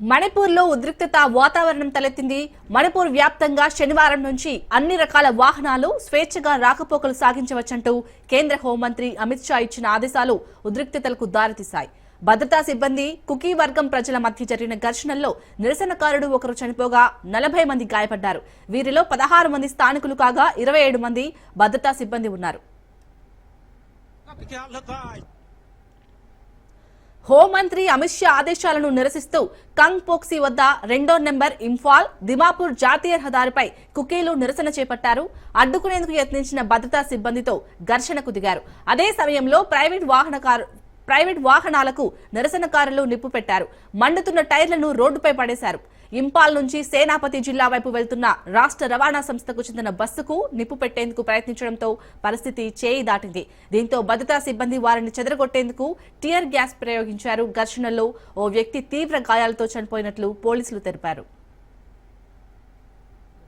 మణిపూర్లో ఉద్రిక్తత వాతావరణం తలెత్తింది. మణిపూర్ వ్యాప్తంగా శనివారం నుంచి అన్ని రకాల వాహనాలు స్వేచ్ఛగా రాకపోకలు సాగించవచ్చంటూ కేంద్ర హోంమంత్రి అమిత్ షా ఇచ్చిన ఆదేశాలు ఉద్రిక్తతలకు దారితీశాయి. భద్రతా సిబ్బంది కుకీ వర్గం ప్రజల మధ్య జరిగిన ఘర్షణల్లో నిరసనకారుడు ఒకరు చనిపోగా నలభై మంది గాయపడ్డారు. వీరిలో పదహారు మంది స్థానికులు కాగా ఇరవై ఏడు మంది భద్రతా సిబ్బంది ఉన్నారు. హోంమంత్రి అమిత్ షా ఆదేశాలను నిరసిస్తూ కంగ్ పోక్సీ వద్ద రెండో నెంబర్ ఇంఫాల్ దిమాపూర్ జాతీయ రహదారిపై కుకీలు నిరసన చేపట్టారు. అడ్డుకునేందుకు యత్నించిన భద్రతా సిబ్బందితో ఘర్షణకు దిగారు. అదే సమయంలో ప్రైవేట్ వాహనకారు ప్రైవేట్ వాహనాలకు నిరసనకారులు నిప్పు పెట్టారు. మండుతున్న టైర్లను రోడ్డుపై పడేశారు. ఇంపాల్ నుంచి సేనాపతి జిల్లా వైపు వెళ్తున్న రాష్ట్ర రవాణా సంస్థకు చెందిన బస్సుకు నిప్పు పెట్టేందుకు ప్రయత్నించడంతో పరిస్థితి చేయి దాటింది. దీంతో భద్రతా సిబ్బంది వారిని చెదరగొట్టేందుకు టియర్ గ్యాస్ ప్రయోగించారు. ఘర్షణలో ఓ వ్యక్తి తీవ్ర గాయాలతో చనిపోయినట్లు పోలీసులు తెలిపారు.